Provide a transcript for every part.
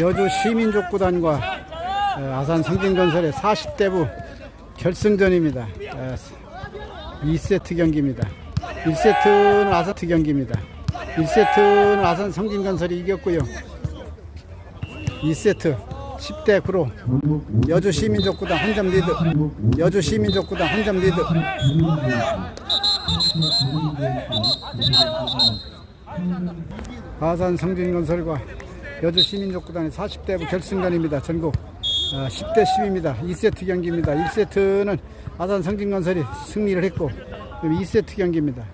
여주 시민족구단과 어, 아산 성진건설의 40대부 결승전입니다. 어, 2세트 경기입니다. 1세트는 아산트 경기입니다. 1세트는 아산 성진건설이 이겼고요. 2세트 10대 9로 여주 시민족구단 한 점 리드. 여주 시민족구단 한 점 리드. 아산 성진건설과 여주 시민족구단의 40대부 결승전입니다. 전국 어, 10대 10입니다. 2세트 경기입니다. 1세트는 아산 성진건설이 승리를 했고 2세트 경기입니다.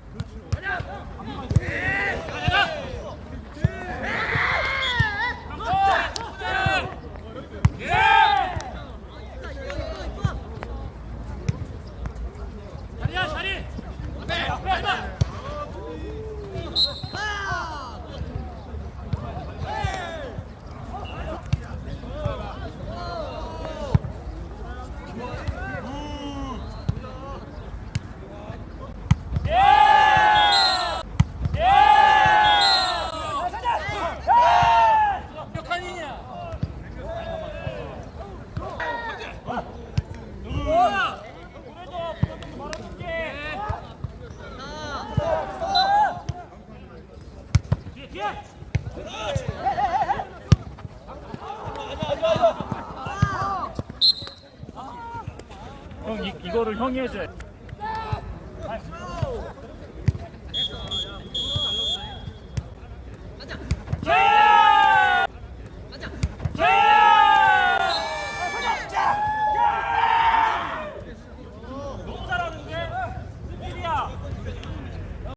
형 이, 이거를 형이 해줘야 돼.